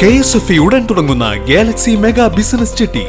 K S F E ഉടൻ തുടങ്ങുന്ന Galaxy mega business ചിട്ടി.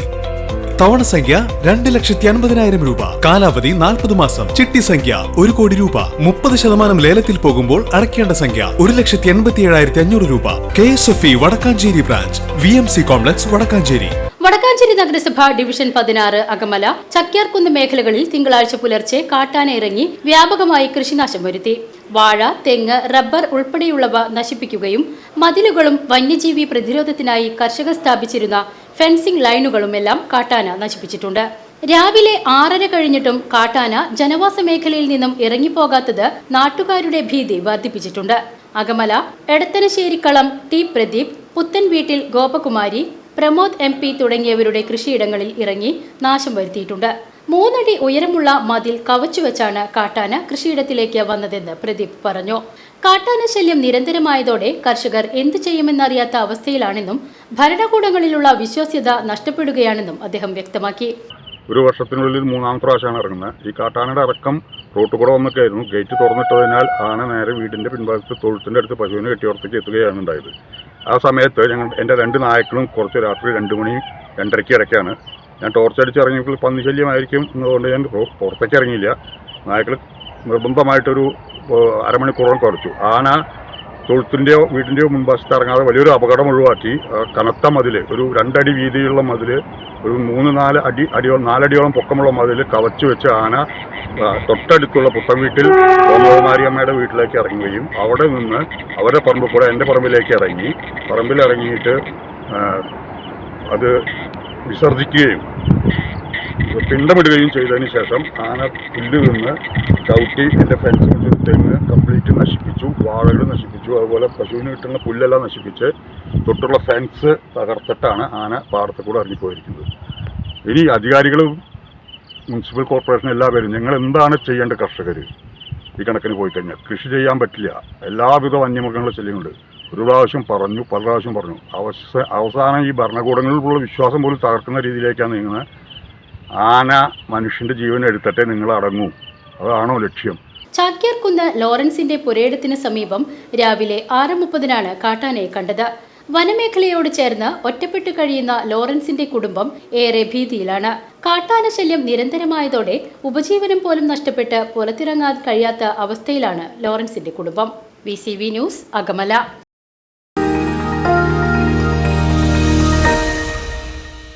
തവണ സംഖ്യ രണ്ട് ലക്ഷത്തി അൻപതിനായിരം രൂപ. കാലാവധി നാൽപ്പത് മാസം. ചിട്ടി സംഖ്യ ഒരു കോടി രൂപ. മുപ്പത് ശതമാനം ലേലത്തിൽ പോകുമ്പോൾ അടയ്ക്കേണ്ട സംഖ്യ ഒരു ലക്ഷത്തി എൺപത്തി ഏഴായിരത്തി അഞ്ഞൂറ് രൂപ. K S F E Vadakkanchery branch. V M C complex Vadakkanchery. Vadakkanchery നഗരസഭ ഡിവിഷൻ പതിനാറ് അകമല ചക്യാർകുന്ന് മേഖലകളിൽ തിങ്കളാഴ്ച പുലർച്ചെ കാട്ടാന ഇറങ്ങി വ്യാപകമായി കൃഷിനാശം വരുത്തി. വാഴ തെങ്ങ് റബ്ബർ ഉൾപ്പെടെയുള്ളവ നശിപ്പിക്കുകയും മതിലുകളും വന്യജീവി പ്രതിരോധത്തിനായി കർഷകർ സ്ഥാപിച്ചിരുന്ന ഫെൻസിംഗ് ലൈനുകളുമെല്ലാം കാട്ടാന നശിപ്പിച്ചിട്ടുണ്ട്. രാവിലെ ആറര കഴിഞ്ഞിട്ടും കാട്ടാന ജനവാസ മേഖലയിൽ നിന്നും ഇറങ്ങിപ്പോകാത്തത് നാട്ടുകാരുടെ ഭീതി വർദ്ധിപ്പിച്ചിട്ടുണ്ട്. അകമല എടത്തനശ്ശേരിക്കളം ടി പ്രദീപ് പുത്തൻ വീട്ടിൽ ഗോപകുമാരി പ്രമോദ് എം തുടങ്ങിയവരുടെ കൃഷിയിടങ്ങളിൽ ഇറങ്ങി നാശം വരുത്തിയിട്ടുണ്ട്. മൂന്നടി ഉയരമുള്ള മതിൽ കവച്ചുവെച്ചാണ് കാട്ടാന കൃഷിയിടത്തിലേക്ക് വന്നതെന്ന് പ്രദീപ് പറഞ്ഞു. കാട്ടാന ശല്യം നിരന്തരമായതോടെ കർഷകർ എന്തു ചെയ്യുമെന്നറിയാത്ത അവസ്ഥയിലാണെന്നും ഭരണകൂടങ്ങളിലുള്ള വിശ്വാസ്യത നഷ്ടപ്പെടുകയാണെന്നും അദ്ദേഹം വ്യക്തമാക്കി. ഒരു വർഷത്തിനുള്ളിൽ മൂന്നാം പ്രാവശ്യമാണ് ഇറങ്ങുന്നത്. ഈ കാട്ടാനയുടെ ഇറക്കം റോട്ട് കൂടെ വന്നൊക്കെയായിരുന്നു. ഗേറ്റ് തുറന്നിട്ടതിനാൽ ആന നേരെ വീടിന്റെ പിൻഭാഗത്ത് തൊഴുത്തിന്റെ അടുത്ത് പശുവിനെ കെട്ടിയോർത്തേക്ക് എത്തുകയാണ് ഉണ്ടായത്. ആ സമയത്ത് ഞങ്ങൾ എന്റെ രണ്ട് നായക്കളും കുറച്ച് രാത്രി രണ്ട് മണി രണ്ടരയ്ക്ക് ഇടയ്ക്കാണ് ഞാൻ ടോർച്ച് അടിച്ച് ഇറങ്ങിയപ്പോൾ പന്നി ശല്യമായിരിക്കും എന്നതുകൊണ്ട് ഞാൻ പുറത്തേക്ക് ഇറങ്ങിയില്ല. നായ്ക്കൾ നിർബന്ധമായിട്ടൊരു അരമണിക്കൂറോളം കുറച്ചു. ആന തൊഴുത്തിന്റെയോ വീടിന്റെയോ മുൻവശത്ത് ഇറങ്ങാതെ വലിയൊരു അപകടം ഒഴിവാക്കി. കനത്ത മതിൽ ഒരു രണ്ടടി വീതിയുള്ള മതിൽ ഒരു മൂന്ന് നാല് അടി അടിയോളം നാലടിയോളം പൊക്കമുള്ള മതിൽ കവച്ചു വെച്ച് ആന തൊട്ടടുത്തുള്ള പുത്തൻ വീട്ടിൽ മാരിയമ്മയുടെ വീട്ടിലേക്ക് ഇറങ്ങുകയും അവിടെ നിന്ന് അവരുടെ പറമ്പ് കൂടെ എന്റെ പറമ്പിലേക്ക് ഇറങ്ങി. പറമ്പിൽ ഇറങ്ങിയിട്ട് അത് വിസർജിക്കുകയും പിണ്ടമിടുകയും ചെയ്തതിന് ശേഷം ആന പുല്ല് നിന്ന് ചവിട്ടി എന്റെ ഫെൻസിന്റെ തെങ്ങ് കംപ്ലീറ്റ് നശിപ്പിച്ചു വാഴകൾ നശിപ്പിച്ചു അതുപോലെ പശുവിന് കിട്ടുന്ന പുല്ലെല്ലാം നശിപ്പിച്ച് തൊട്ടുള്ള ഫെൻസ് തകർത്തിട്ടാണ് ആന പാടത്ത് കൂടെ ഇറങ്ങിപ്പോയിരിക്കുന്നത്. ഇനി അധികാരികളും മുനിസിപ്പൽ കോർപ്പറേഷൻ എല്ലാവരും ഞങ്ങൾ എന്താണ് ചെയ്യേണ്ട കർഷകർ ഈ കണക്കിന് പോയി കഴിഞ്ഞാൽ കൃഷി ചെയ്യാൻ പറ്റില്ല. എല്ലാവിധ വന്യമൃഗങ്ങളുടെ ശല്യമുണ്ട് ഒരു പ്രാവശ്യം പറഞ്ഞു പല പ്രാവശ്യം പറഞ്ഞു. അവസ അവസാനം ഈ ഭരണകൂടങ്ങളിലുള്ള വിശ്വാസം പോലും തകർക്കുന്ന രീതിയിലേക്കാണ് നീങ്ങുന്നത്. ആന മനുഷ്യന്റെ ജീവൻ എടുത്തിട്ടേ നിങ്ങൾ അടങ്ങൂ. അതാണോ ലക്ഷ്യം. ചാക്യാർകുന്ന് ലോറൻസിന്റെ പുരയിടത്തിന് സമീപം രാവിലെ ആറ് മുപ്പതിനാണ് കാട്ടാനയെ കണ്ടത്. വനമേഖലയോട് ചേർന്ന് ഒറ്റപ്പെട്ടു കഴിയുന്ന ലോറൻസിന്റെ കുടുംബം ഏറെ ഭീതിയിലാണ്. കാട്ടാന ശല്യം നിരന്തരമായതോടെ ഉപജീവനം പോലും നഷ്ടപ്പെട്ട് പുറത്തിറങ്ങാൻ കഴിയാത്ത അവസ്ഥയിലാണ് ലോറൻസിന്റെ കുടുംബം. V news Akamala.